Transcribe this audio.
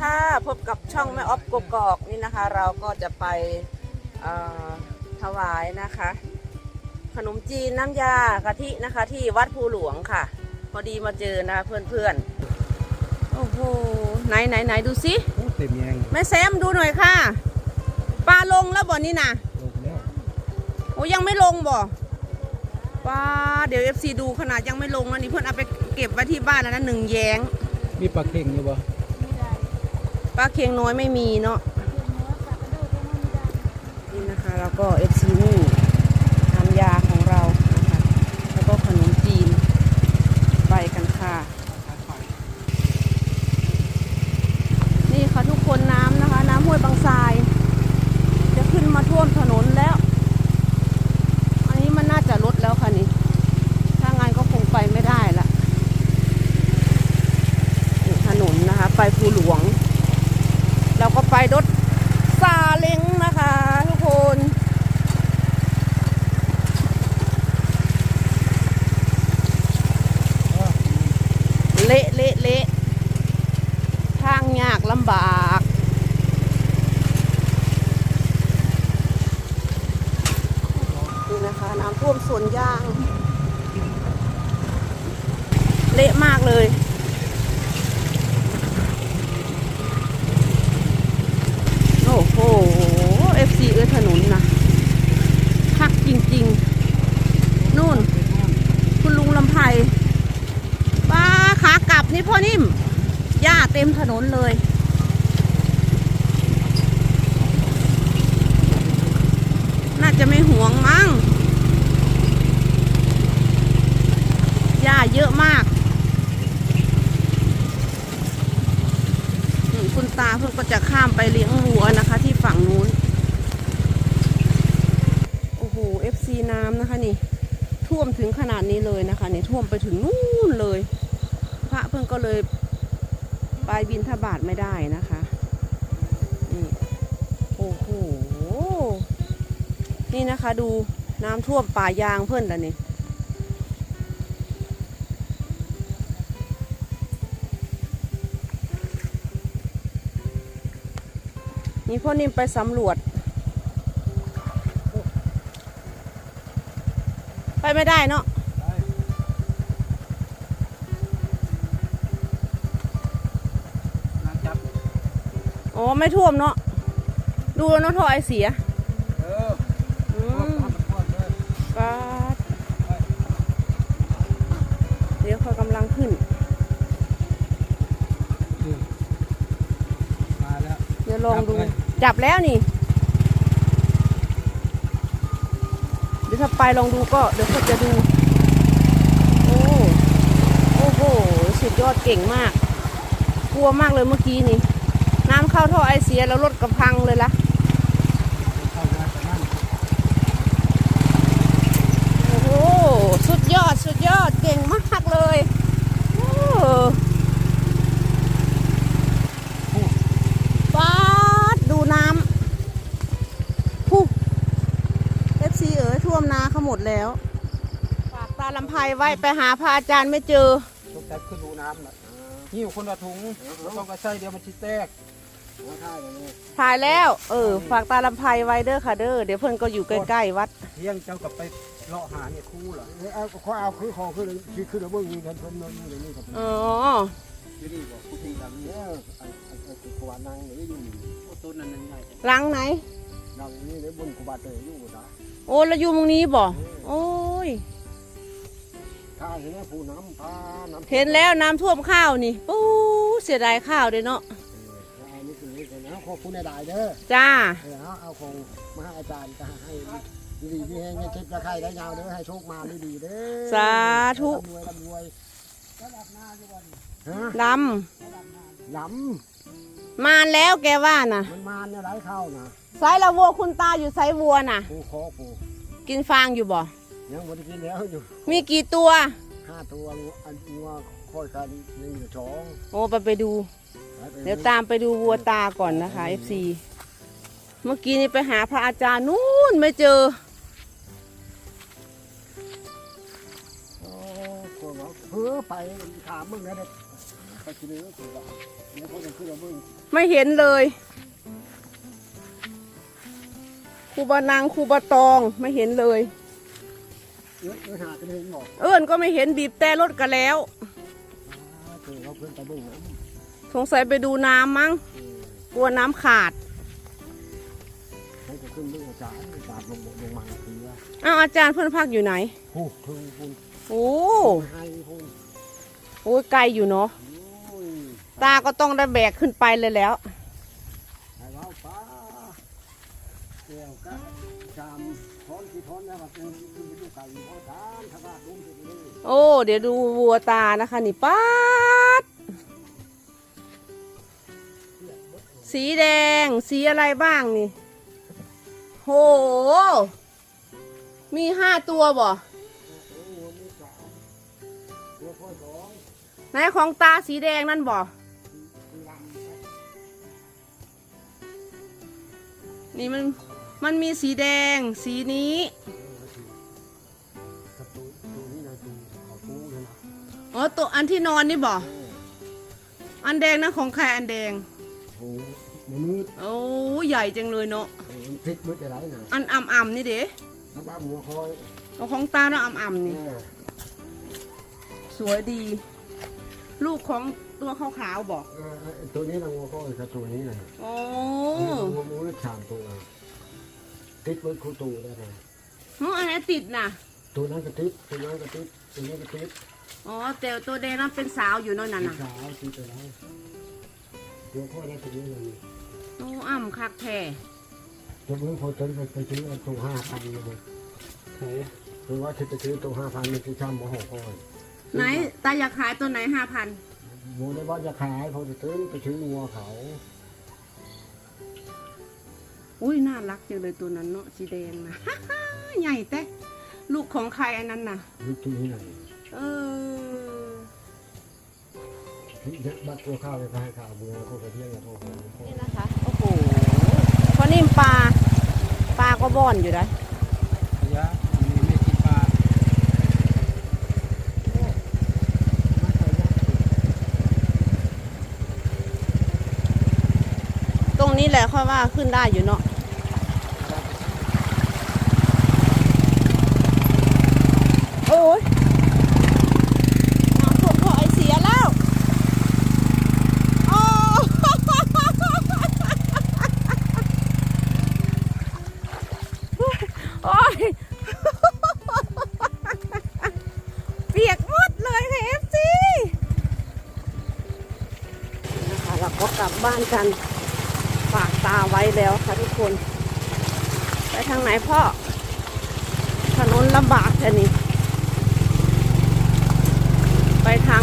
ค่ะพบกับช่องแม่ออฟกกอกนี่นะคะ เราก็จะไปเอ่อถวายนะคะ ขนมจีนน้ำยากะทินะคะ ที่วัดภูหลวงค่ะ พอดีมาเจอนะคะเพื่อนๆโอ้โหไหนไหนไหนดูสิโอ้เต็มแยงแม่แซมดูหน่อยค่ะปลาลงแล้วบ่นี่นะลงแล้วโอ้ยังไม่ลงบ่ปลาเดี๋ยวเอฟซีดูขนาดยังไม่ลงนะนี่เพื่อนเอาไปเก็บไว้ที่บ้านแล้วนะหนึ่งแยงมีปลาเค็งอยู่บ่ ปลาเคียงน้อยไม่มีเนาะนี่นะคะแล้วก็เอฟซีนี่ทำยาของเรานะคะแล้วก็ขนมจีนไปกันค่ะ นี่ค่ะทุกคนน้ำนะคะ น้ำห้วยบางทราย จะขึ้นมาท่วมถนนแล้ว อันนี้มันน่าจะลดแล้วค่ะนี่ ถ้างานก็คงไปไม่ได้ละนี่ถนนนะคะ ไปภูหลวง เราก็ไปรถซาเล้งนะคะทุกคน เละเละเละทางยากลำบากนี่นะคะน้ำท่วมสวนยาง เละมากเลย โอ้โห FC เอ้ยถนนนะคักจริงๆ นู่น คุณลุงลำไพป้าขากลับนี่ พ่อนิ่ม หญ้าเต็มถนนเลย น่าจะไม่ห่วงมั้ง หญ้าเยอะมาก คุณตาเพิ่งก็จะข้ามไปเลี้ยงวัวนะคะ ที่ฝั่งนู้น โอ้โห FC น้ำนะคะนี่ ท่วมถึงขนาดนี้เลยนะคะนี่ท่วมไปถึงนู่นเลย ระเพิ่งก็เลยไปบินทบาทไม่ได้นะคะนี่โอ้โหนี่นะคะดูน้ำท่วมป่ายางเพื่อนละนี่นี่พ่อนิ่มไปสำรวจ ไปไม่ได้เนาะ น้ำจับ อ๋อ ไม่ท่วมเนาะดูแล้วเนาะท่อไอเสียเอออืมปาดเดี๋ยวเขากำลังขึ้น มาแล้ว เดี๋ยวลองดู จับเลย จับแล้วนี่ เดี๋ยวถ้าไปลองดูก็เดี๋ยวเขาจะดู โอ้ โอ้โห สุดยอดเก่งมาก กลัวมากเลยเมื่อกี้นี่ น้ำเข้าท่อไอเสียแล้วรถกระพังเลยละเข้ามาแต่นั่นโอ้โหสุดยอดสุดยอดเก่งมากเลยโอ้ป๊าดดูน้ำผู้เอฟซีเอ๋ยท่วมนาเขาหมดแล้วฝากตาลำไพไว้ไปหาพระอาจารย์ไม่เจอ ตกใจขึ้นดูน้ำน่ะหิ้วคนละถุงต้องกระใส่เดียวมันชิแตกท่าอย่าง ถ่ายแล้ว เออ ฝากตาลำไพไว้เด้อค่ะเด้อ เดี๋ยวเพื่อนก็อยู่ใกล้ๆวัด เที่ยงเจ้ากับไปเลาะหาเนี่ยคู่เหรอเอาเขาเอาคือของคือคือคือระเบิดยิงกันเพิ่มนั่นนี่นี่ครับอ๋อที่นี่บอกผู้ที่ดังเอเนี่ยอไอ้ไอ้ไอ้ขวานังนี่อยู่ต้นนั้นนั่นใหญ่หลังไหนนังนี่เลยบนขวาเตยอยู่นะโอ้แล้วอยู่ตรงนี้บ่โอ้ยข้าเห็นไหมผู้น้ำพาน้ำเห็นแล้วน้ำท่วมข้าวนี่ปู๊เสียดายข้าวเลยเนาะ ขอบคุณนายได้เด้อจ้า เออเอาเอาของมาให้อาจารย์จะให้ดีๆมีให้เงินเก็บราคาได้ยาวเด้อให้โชคมาดีๆเด้อสาธุ ร่ำรวยร่ำรวยฮะดหลำมาแล้วแกว่าน่ะำมันมาเนี่ยไรเข้านะไซละวัวคุณตาอยู่ไซวัวน่ะผู้คอผู้กินฟางอยู่บ่ ยังวันกินแล้วอยู่มีกี่ตัวห้าตัวอันงัวค่ อยกันหนึ่งหรือสองโอ้ไปไปดู เดี๋ยวตามไปดูวัวตาก่อนนะคะ FC เมื่อกี้นี่ไปหาพระอาจารย์นู่นไม่เจอโอ้คนเราเพ้อไปถามมึงนะเด็กไปกินเลยคือว่าเดี๋ยวเขาจะขึ้นมาเบิ่งไม่เห็นเลยครูบานางครูบาตองไม่เห็นเลย เอ้ยเอ้ยหากันเห็นบอกเอิญก็ไม่เห็นบีบแต่รถกันแล้วอ่า เจอเขาเพิ่นไปเบิ่งน้สงสัยไปดูน้ำมั้งำเออกลัวน้ำขาดให้จะขึ้นเบิ่งอาจารย์อาจารย์ลงลงมาทีว่าอ้าวอาจารย์เพื่อนพักอยู่ไหนฮู้ถึงคุณโอ้ให้คุณโหไกลอยู่เนาะโอ้ยตาก็ต้องได้แบกขึ้นไปเลยแล้วให้เราป้าเกี่ยวกับจามทอนที่ทอนแล้วแบบเป็นคือไปดูไก่พ่อทานถ้าว่าลุ้มไปเลยโอ้ เดี๋ยวดูวัวตานะคะ นี่ป้าด สีแดง สีอะไรบ้างนี่ โห มีห้าตัวบ่ไหนของตาสีแดงนั่นบ่นี่มัน มันมีสีแดง สีนี้อ๋อตัวอันที่นอนนี่บ่อออันแดงนะของใครอันแดง โอ้มนุษย์โอ้ใหญ่จังเลยเนาะเออมันพลิกมืดอะไรนะอันอ่ำอ่ำๆนี่เด้ถ้าบ้าหัวคอยเอาของตาเนาะอ่ำอ่ำๆเอนี่อสวยดี ลูกของตัวขาวๆบอกเออไอ้ตัวนี้นะหัวคอยกับตัวนี้นะโอ้หัวมือสามตัวติดมืดคู่ตัวได้นะโอ้อันไหนติดน่ะตัวนั้นก็ติดตัวนั้นก็ติดตัวนี้ก็ติดอ๋อแต่ตัวแดงนั้นเป็นสาวอยู่เนั่นน่ะติดน่ะขาวติดตัวนั้นหัวคอยได้ตัวนี้เลย โอ้อ่ำคักแท้ตัวมือพอจนไปซื้อเอาตัวห้าพันเลยโอ้คือว่าจะไปซื้อตัวห้าพันมันจะช่ำหัวคอยไหนตาอยากขายตัวไหนห้าพันโมได้ว่าจะขายพอจะซื้อไปซื้องัวเขา อุ้ยน่ารักจังเลยตัวนั้นเนาะสีแดงนะใหญ่แต่ลูกของใครอันนั้นน่ะลูกตัวนี้นะเออ บัตรตัวข้าวไปขายข้าวเบื่อเขาก็เที่ยงกับโทรศัพท์นี่นะคะ โอ้โหพอนิ่มปลา ปลาก็บ่อนอยู่ได้ระยะมีไม่กินปลาตรงนี้แหละค่อยว่าขึ้นได้อยู่เนาะ โอ้ย เปียกหมดเลยค่ะเอฟซีนะคะเราก็กลับบ้านกัน ฝากตาไว้แล้วค่ะทุกคน ไปทางไหนพ่อ ถนนลำบากแค่นี้ ไปทาง